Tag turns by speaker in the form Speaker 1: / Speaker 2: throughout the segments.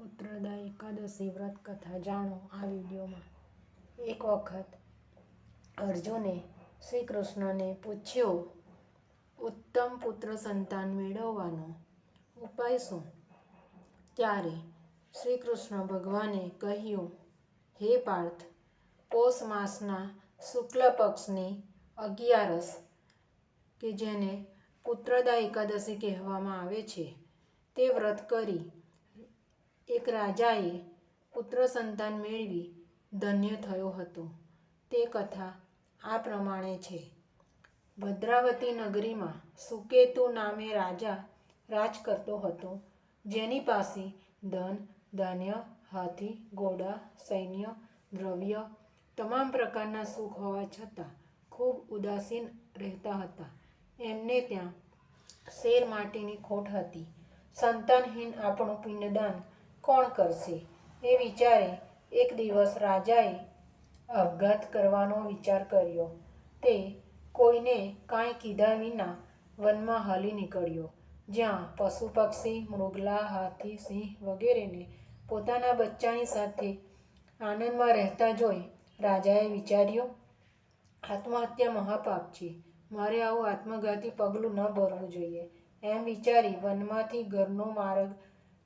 Speaker 1: પુત્રદા એકાદશી વ્રત કથા જાણો આ વિડીયોમાં. એક વખત અર્જુને શ્રી કૃષ્ણને પૂછ્યું, ઉત્તમ પુત્ર સંતાન મેળવવાનો ઉપાય શું? ત્યારે શ્રી કૃષ્ણ ભગવાને કહ્યું, હે પાર્થ, પોષ માસના શુક્લ પક્ષની અગિયારસ, કે જેને પુત્રદા એકાદશી કહેવામાં આવે છે, તે વ્રત કરી એક રાજાએ પુત્ર સંતાન મેળવી ધન્ય થયો હતો. તે કથા આ પ્રમાણે છે. ભદ્રાવતી નગરીમાં સુકેતુ નામે રાજા રાજ કરતો હતો, જેની પાસે ધન, ધાન્ય, હાથી, ઘોડા, સૈન્ય, દ્રવ્ય તમામ પ્રકારના સુખ હોવા છતાં ખૂબ ઉદાસીન રહેતા હતા. એમને ત્યાં શેર માટેની ખોટ હતી. સંતાનહીન આપણું પિંડદાન કોણ કરશે? એ વિચારે એક દિવસ રાજાએ આપઘાત કરવાનો વિચાર કર્યો. તે કોઈને કાંઈ કીધા વિના વનમાં હાલી નીકળ્યો. જ્યાં પશુ પક્ષી, મૃગલા, હાથી, સિંહ વગેરેને પોતાના બચ્ચાની સાથે આનંદમાં રહેતા જોઈ રાજાએ વિચાર્યું, આત્મહત્યા મહાપાપ છે. મારે આવું આત્મઘાતી પગલું ન ભરવું જોઈએ. એમ વિચારી વનમાંથી ઘરનો માર્ગ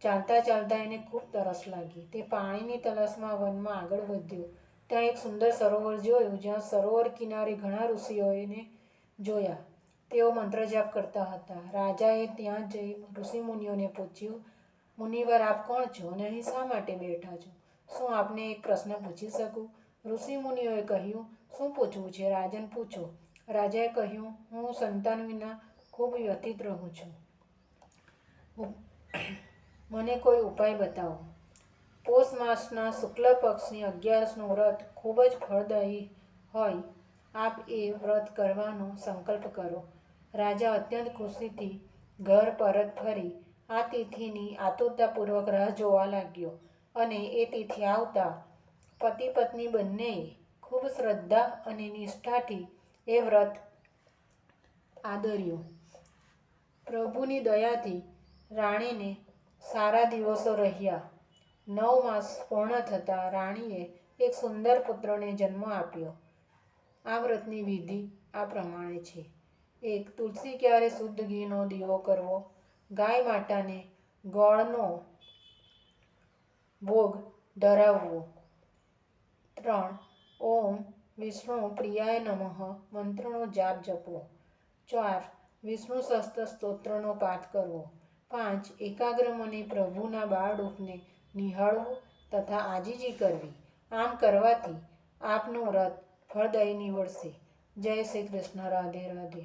Speaker 1: ચાલતા ચાલતા એને ખૂબ તરસ લાગી. તે પાણીની તલાશમાં વનમાં આગળ વધ્યો. ત્યાં એક સુંદર સરોવર જોયું, જ્યાં સરોવર કિનારે ઘણા ઋષિઓને જોયા. તેઓ મંત્ર જાપ કરતા હતા. રાજાએ ત્યાં જઈ ઋષિમુનિઓને પૂછ્યું, મુનિવર, આપ કોણ છો અને અહીં શા માટે બેઠા છો? શું આપને એક પ્રશ્ન પૂછી શકું? ઋષિમુનિઓએ કહ્યું, શું પૂછવું છે, રાજન, પૂછો. રાજાએ કહ્યું, હું સંતાન વિના ખૂબ વ્યથિત રહું છું. મને કોઈ ઉપાય બતાવો? પોષ માસના શુક્લ પક્ષની અગિયારસનું વ્રત ખૂબ જ ફળદાયી હોય. આપ એ વ્રત કરવાનો સંકલ્પ કરો. રાજા અત્યંત ખુશીથી ઘર પરત ફરી આ તિથિની આતુરતાપૂર્વક રાહ જોવા લાગ્યો અને એ તિથિ આવતા પતિ પત્ની બંનેએ ખૂબ શ્રદ્ધા અને નિષ્ઠાથી એ વ્રત આદર્યું. પ્રભુની દયાથી રાણીને સારા દિવસો રહ્યા. નવ માસ પૂર્ણ થતાં રાણીએ એક સુંદર પુત્રને જન્મ આપ્યો. આ વ્રતની વિધિ આ પ્રમાણે છે. એક, તુલસી ક્યારે શુદ્ધ ઘીનો દીવો કરવો? ગાય માતાને ગોળનો ભોગ ધરાવવો. ત્રણ, ઓમ વિષ્ણુ પ્રિયાય નમઃ મંત્રનો જાપ જપવો. ચાર, વિષ્ણુ સહસ્ત્ર સ્તોત્રનો પાઠ કરવો. પાંચ એકાગ્ર મને પ્રભુના બાળરૂપને નિહાળવું તથા આજીજી કરવી. આમ કરવાથી આપનું વ્રત ફળદાયી નીવડશે. જય શ્રી કૃષ્ણ. રાધે રાધે.